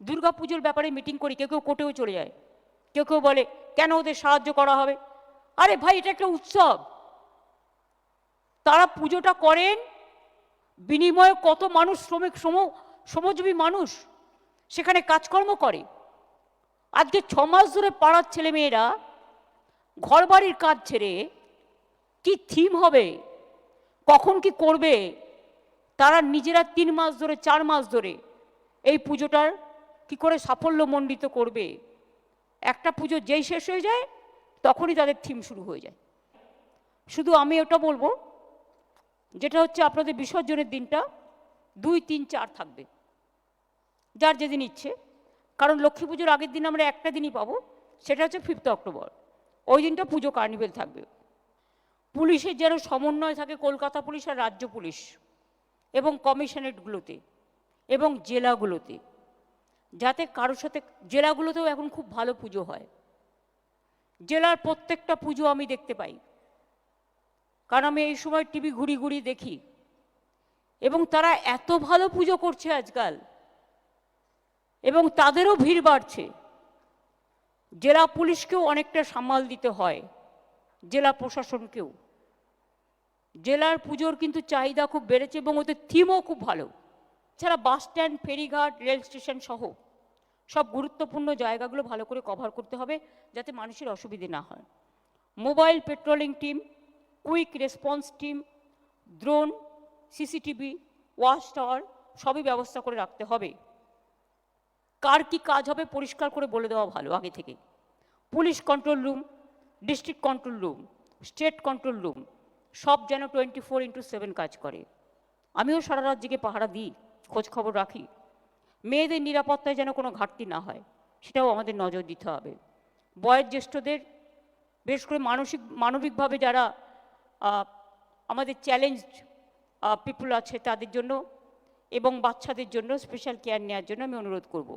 দুর্গা পুজোর ব্যাপারে মিটিং করি, কেউ কেউ কোর্টেও চলে যায়। কেউ কেউ বলে, কেন ওদের সাহায্য করা হবে? আরে ভাই, এটা একটা উৎসব। তারা পুজোটা করেন, বিনিময়ে কত মানুষ শ্রমিক, শ্রম, শ্রমজীবী মানুষ সেখানে কাজকর্ম করে। আজকে ছ মাস ধরে পাড়ার ছেলেমেয়েরা ঘরবাড়ির কাজ ছেড়ে কি থিম হবে, কখন কি করবে, তারা নিজেরা তিন মাস ধরে, চার মাস ধরে এই পুজোটার কি করে সাফল্যমণ্ডিত করবে? একটা পুজো যেই শেষ হয়ে যায়, তখনই তাদের থিম শুরু হয়ে যায়। শুধু আমি ওটা বলব, যেটা হচ্ছে আপনাদের বিসর্জনের দিনটা দুই, তিন, চার থাকবে। যার যেদিন ইচ্ছে। কারণ লক্ষ্মী পুজোর আগের দিন আমরা একটা দিনই পাবো, সেটা হচ্ছে ফিফথ অক্টোবর ওই দিনটা পুজো কার্নিভেল থাকবে। পুলিশের যেন সমন্বয় থাকে কলকাতা পুলিশ আর রাজ্য পুলিশ এবং কমিশনারেটগুলোতে এবং জেলাগুলোতে। যাতে কারোর সাথে, জেলাগুলোতেও এখন খুব ভালো পুজো হয়। জেলার প্রত্যেকটা পুজো আমি দেখতে পাই। কারণ আমি এই সময় টিভি ঘুরি ঘুরি দেখি। এবং তারা এত ভালো পুজো করছে আজকাল। এবং তাদেরও ভিড় বাড়ছে। জেলা পুলিশকেও অনেকটা সামাল দিতে হয়। জেলা প্রশাসনকেও। জেলার পুজোর কিন্তু চাহিদা খুব বেড়েছে এবং ওদের থিমও খুব ভালো। এছাড়া বাস স্ট্যান্ড, ফেরিঘাট, রেল স্টেশন সহ সব গুরুত্বপূর্ণ জায়গাগুলো ভালো করে কভার করতে হবে যাতে মানুষের অসুবিধে না হয়। Mobile patrolling team quick response team drone CCTV watch tower সবই ব্যবস্থা করে রাখতে হবে। কার কি কাজ হবে পরিষ্কার করে বলে দেওয়া ভালো আগে থেকে। Police control room district control room state control room সব যেন টোয়েন্টি ফোর ইন্টু সেভেন কাজ করে। আমিও সারা রাত জেগে পাহারা দিই, খোঁজ খবর রাখি। মেয়েদের নিরাপত্তায় যেন কোনো ঘাটতি না হয়, সেটাও আমাদের নজর দিতে হবে। বয়োজ্যেষ্ঠদের বেশ করে মানসিক, মানবিকভাবে যারা আমাদের চ্যালেঞ্জ পিপুল আছে তাদের জন্য এবং বাচ্চাদের জন্য স্পেশাল কেয়ার নেওয়ার জন্য আমি অনুরোধ করব।